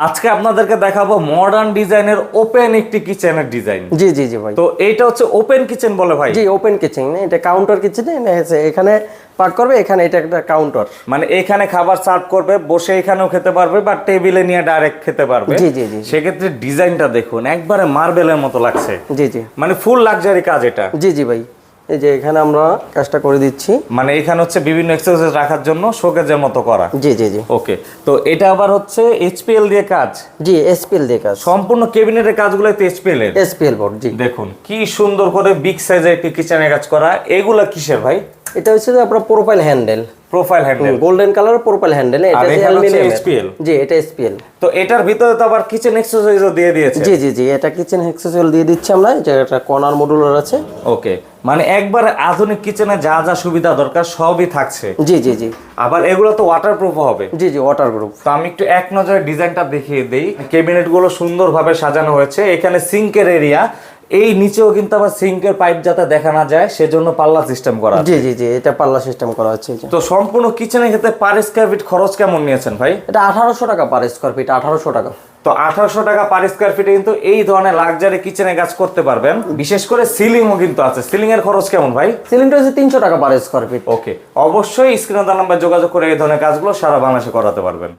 আজকে আপনাদেরকে দেখাবো মডার্ন ডিজাইনের ওপেন একটি কিচেনের ডিজাইন জি জি জি ভাই। তো এটা হচ্ছে ওপেন কিচেন বলে ভাই? জি ওপেন কিচেন এটা কাউন্টার কিচেন এখানে পাক করবে এখানে এটা একটা কাউন্টার মানে এখানে খাবার সার্ভ করবে বসে এখানেও খেতে পারবে বা টেবিলে নিয়ে ডাইরেক্ট খেতে পারবে। জি, জি, জি। সেক্ষেত্রে ডিজাইনটা দেখুন একবারে মার্বেলের মতো লাগছে। জি জি। মানে ফুল লাক্সারি কাজ এটা। জি জি ভাই। এই যে এখানে আমরা কাজটা করে দিচ্ছি। মানে এখানে হচ্ছে বিভিন্ন এক্সারসাইজ রাখার জন্য শোকেজের মতো করা। জি জি জি। ওকে তো এটা আবার হচ্ছে এইচপিএল দিয়ে কাজ? জি এসপিএল দিয়ে কাজ। সম্পূর্ণ কেবিনেটের কাজগুলো তো এইচপিএল এর? এসপিএল বোর্ড জি। দেখুন কি সুন্দর করে বিগ সাইজের একটি কিচেনে কাজ করা। এগুলা কিসের ভাই? এটা হচ্ছে যে আপনার profile handle profile handle golden colour profile handle এটা SPL জি এটা এসপিএল তো এটার ভিতরে তো আবার কিচেন এক্সারসাইজও দিয়ে দিয়েছে। জি জি জি এটা কিচেন হেক্সেসুয়াল দিয়ে দিচ্ছি আমরা যে একটা কর্নার মডুলার আছে। ওকে মানে একবার আধুনিক কিচেনে যা যা সুবিধা দরকার সবই থাকছে। জি জি জি। আবার এগুলো তো ওয়াটারপ্রুফ হবে। জি জি ওয়াটার গ্রুপ তো আমি একটু এক নজরে ডিজাইনটা দেখিয়ে দেই। ক্যাবিনেটগুলো সুন্দরভাবে সাজানো হয়েছে। এখানে সিঙ্কের এরিয়া এই নিচেও কিন্তু আবার সিঙ্কের পাইপ যাতে দেখা না যায় সেজন্য পাল্লা সিস্টেম করা জি জি জি এটা পাল্লা সিস্টেম করা হচ্ছে তো সম্পূর্ণ কিচেনের ক্ষেত্রে পার স্কোয়ার ফিট খরচ কেমন নিয়েছেন ভাই? এটা আঠারোশো টাকা পার স্কোয়ার ফিট আঠারোশো টাকা। তো আঠারোশো টাকা পার স্কোয়ার ফিটে কিন্তু এই ধরনের লাক্সারি কিচেনে কাজ করতে পারবেন। বিশেষ করে সিলিংও কিন্তু আছে। সিলিং এর খরচ কেমন ভাই? সিলিন্ডার হচ্ছে তিনশো টাকা পার স্কোয়ার ফিট ওকে অবশ্যই স্ক্রিনে নাম্বার যোগাযোগ করে এই ধরনের কাজগুলো সারা বাংলাদেশে করাতে পারবেন।